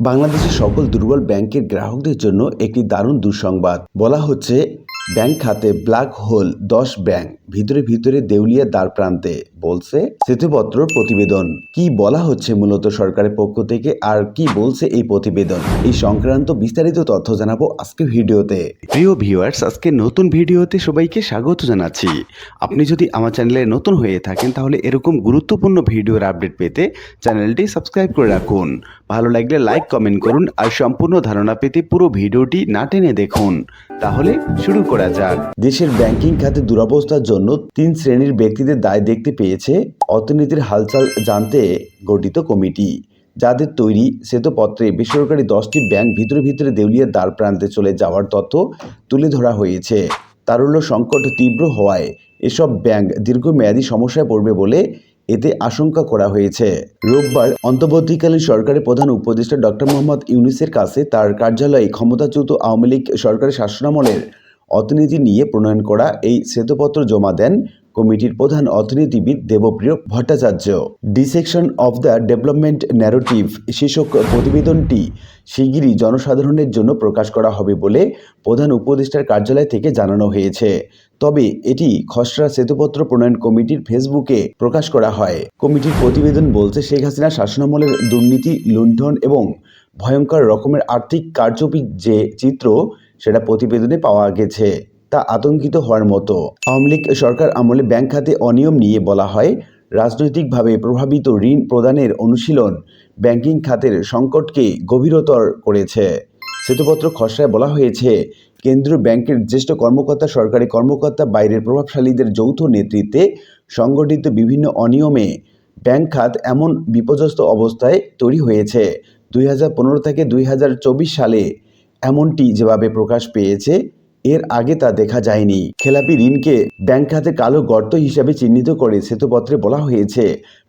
বাংলাদেশের সকল দুর্বল ব্যাংকের গ্রাহকদের জন্য একটি দারুণ দুঃসংবাদ। বলা হচ্ছে, ব্যাংক খাতে ব্ল্যাক হোল দশ ব্যাংক। ভিতরে ভিতরে দেউলিয়া দ্বার প্রান্তে বলছে শ্বেতপত্র প্রতিবেদন। কি বলা হচ্ছে মূলত সরকারের পক্ষ থেকে আর কি বলছে এই প্রতিবেদন? এই সংক্রান্ত বিস্তারিত তথ্য জানাব আজকে ভিডিওতে। প্রিয় ভিউয়ার্স আজকে নতুন ভিডিওতে সবাইকে স্বাগত জানাচ্ছি। আপনি যদি আমার চ্যানেলে নতুন হয়ে থাকেন, তাহলে এরকম গুরুত্বপূর্ণ ভিডিওর আপডেট পেতে চ্যানেলটি সাবস্ক্রাইব করে রাখুন। ভালো লাগলে লাইক, কমেন্ট করুন আর সম্পূর্ণ ধারণা পেতে পুরো ভিডিওটি না টেনে দেখুন। তাহলে শুরু করা যাক। দেশের ব্যাংকিং খাতে দুরবস্থার জন্য তিন শ্রেণির ব্যক্তিদের দায় দেখতে পেয়েছে অর্থনীতির হালচাল জানতে গঠিত কমিটি। যাদের তৈরি শ্বেতপত্রে বেসরকারি দশটি ব্যাংক ভিতরে ভিতরে দেউলিয়ার দ্বার প্রান্তে চলে যাওয়ার তথ্য তুলে ধরা হয়েছে। তারল্য সংকট তীব্র হওয়ায় এসব ব্যাংক দীর্ঘমেয়াদী সমস্যায় পড়বে বলে এতে আশঙ্কা করা হয়েছে। রোববার অন্তর্বর্তীকালীন সরকারের প্রধান উপদেষ্টা ডক্টর মোহাম্মদ ইউনিসের কাছে তার কার্যালয়ে ক্ষমতাচ্যুত আওয়ামী লীগ সরকারের শাসনামলের অর্থনীতি নিয়ে প্রণয়ন করা এই শ্বেতপত্র জমা দেন কমিটির প্রধান অর্থনীতিবিদ Debapriya Bhattacharya. Dissection of the development narrative শীর্ষক প্রতিবেদনটি শিগগিরই জনসাধারণের জন্য প্রকাশ করা হবে বলে প্রধান উপদেষ্টার কার্যালয় থেকে জানানো হয়েছে। তবে এটি খসড়া শ্বেতপত্র প্রণয়ন কমিটির ফেসবুকে প্রকাশ করা হয়। কমিটির প্রতিবেদন বলছে, শেখ হাসিনা শাসনামলের দুর্নীতি, লুণ্ঠন এবং ভয়ঙ্কর রকমের আর্থিক কারচুপির যে চিত্র সেটা প্রতিবেদনে পাওয়া গেছে। তা আতঙ্কিত হওয়ার মতো। আওয়ামী লীগ সরকার আমলে ব্যাংক খাতে অনিয়ম নিয়ে বলা হয়, রাজনৈতিকভাবে প্রভাবিত ঋণ প্রদানের অনুশীলন ব্যাংকিং খাতের সংকটকে গভীরতর করেছে। শ্বেতপত্র খসড়ায় বলা হয়েছে, কেন্দ্রীয় ব্যাংকের জ্যেষ্ঠ কর্মকর্তা সরকারি কর্মকর্তা বাইরের প্রভাবশালীদের যৌথ নেতৃত্বে সংগঠিত বিভিন্ন অনিয়মে ব্যাংক খাত এমন বিপর্যস্ত অবস্থায় তৈরি হয়েছে। দুই হাজার পনেরো থেকে দুই হাজার চব্বিশ সালে এমনটি যেভাবে প্রকাশ পেয়েছে, এর আগে তা দেখা যায়নি। খেলাপি ঋণকে ব্যাংক খাতে কালো গর্ত হিসাবে চিহ্নিত করে শ্বেতপত্রে বলা হয়েছে,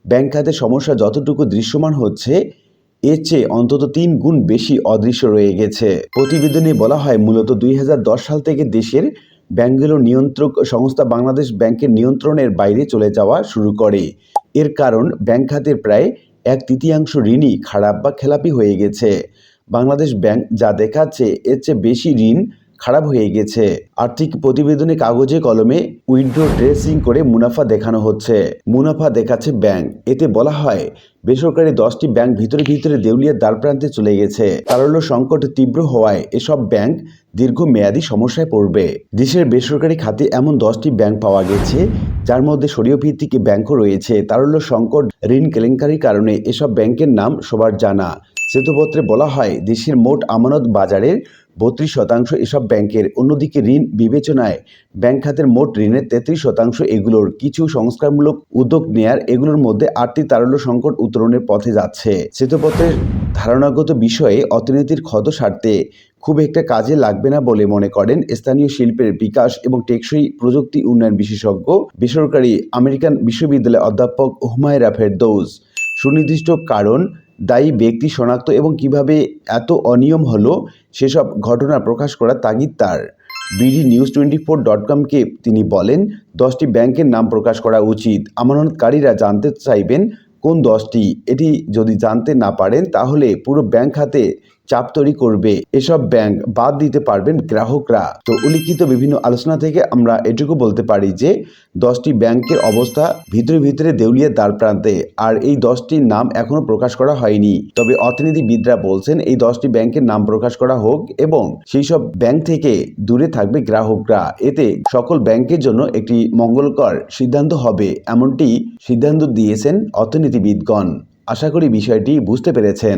ব্যাংক খাতে সমস্যা যতটুকু দৃশ্যমান হচ্ছে, এর চেয়ে অন্তত তিন গুণ বেশি অদৃশ্য রয়ে গেছে। প্রতিবেদনে বলা হয়, মূলত দুই হাজার দশ সাল থেকে দেশের ব্যাংকগুলোর নিয়ন্ত্রক সংস্থা বাংলাদেশ ব্যাংকের নিয়ন্ত্রণের বাইরে চলে যাওয়া শুরু করে। এর কারণ, ব্যাংক খাতের প্রায় এক তৃতীয়াংশ ঋণই খারাপ বা খেলাপি হয়ে গেছে। বাংলাদেশ ব্যাংক যা দেখাচ্ছে, এর চেয়ে বেশি ঋণ খারাপ হয়ে গেছে। আর্থিক প্রতিবেদনে কাগজে কলমে উইন্ডো ড্রেসিং করে মুনাফা দেখানো হচ্ছে। মুনাফা দেখাচ্ছে ব্যাংক। এতে বলা হয়, বেসরকারি দশটি ব্যাংক ভিতরে ভিতরে দেউলিয়ার দ্বার প্রান্তে চলে গেছে। তারল্য সংকট তীব্র হওয়ায় এসব ব্যাংক দীর্ঘমেয়াদী সমস্যায় পড়বে। দেশের বেসরকারি খাতে এমন দশটি ব্যাংক পাওয়া গেছে, যার মধ্যে সরিয় ভিত্তিক ব্যাংকও রয়েছে। তারল্য সংকট ঋণ কেলেঙ্কারির কারণে এসব ব্যাংকের নাম সবার জানা। শ্বেতপত্রে বলা হয়, দেশের মোট আমানত বাজারের বত্রিশ শতাংশ এসব ব্যাংকের। অন্যদিকে ঋণ বিবেচনায় ব্যাংক খাতের মোট ঋণের তেত্রিশ শতাংশ এগুলোর। কিছু সংস্কারমূলক উদ্যোগ নেয়ার এগুলোর মধ্যে আটটি তারল্য সংকট উত্তরণের পথে যাচ্ছে। শ্বেতপত্রের ধারণাগত বিষয়ে অর্থনীতির ক্ষত সারতে খুব একটা কাজে লাগবে না বলে মনে করেন স্থানীয় শিল্পের বিকাশ এবং টেকসই প্রযুক্তি উন্নয়ন বিশেষজ্ঞ, বেসরকারি আমেরিকান বিশ্ববিদ্যালয়ের অধ্যাপক হুমায়রা ফেরদৌস। সুনির্দিষ্ট কারণ দায়ী ব্যক্তি শনাক্ত এবং কীভাবে এত অনিয়ম হলো সেসব ঘটনা প্রকাশ করা তাগিদ তার। BD news twenty four dot কমকে তিনি বলেন, দশটি ব্যাংকের নাম প্রকাশ করা উচিত। আমানতকারীরা জানতে চাইবেন কোন দশটি। এটি যদি জানতে না পারেন, তাহলে পুরো ব্যাংক খাতে চাপ তৈরি করবে। এসব ব্যাংক বাদ দিতে পারবেন গ্রাহকরা। তো উল্লিখিত বিভিন্ন আলোচনা থেকে আমরা এটুকু বলতে পারি যে, দশটি ব্যাংকের অবস্থা ভিতরে ভিতরে দেউলিয়ার দ্বার প্রান্তে। আর এই দশটির নাম এখনও প্রকাশ করা হয়নি। তবে অর্থনীতিবিদরা বলছেন, এই দশটি ব্যাংকের নাম প্রকাশ করা হোক এবং সেই সব ব্যাংক থেকে দূরে থাকবে গ্রাহকরা। এতে সকল ব্যাংকের জন্য একটি মঙ্গলকর সিদ্ধান্ত হবে, এমনটি সিদ্ধান্ত দিয়েছেন অর্থনীতিবিদগণ। আশা করি বিষয়টি বুঝতে পেরেছেন।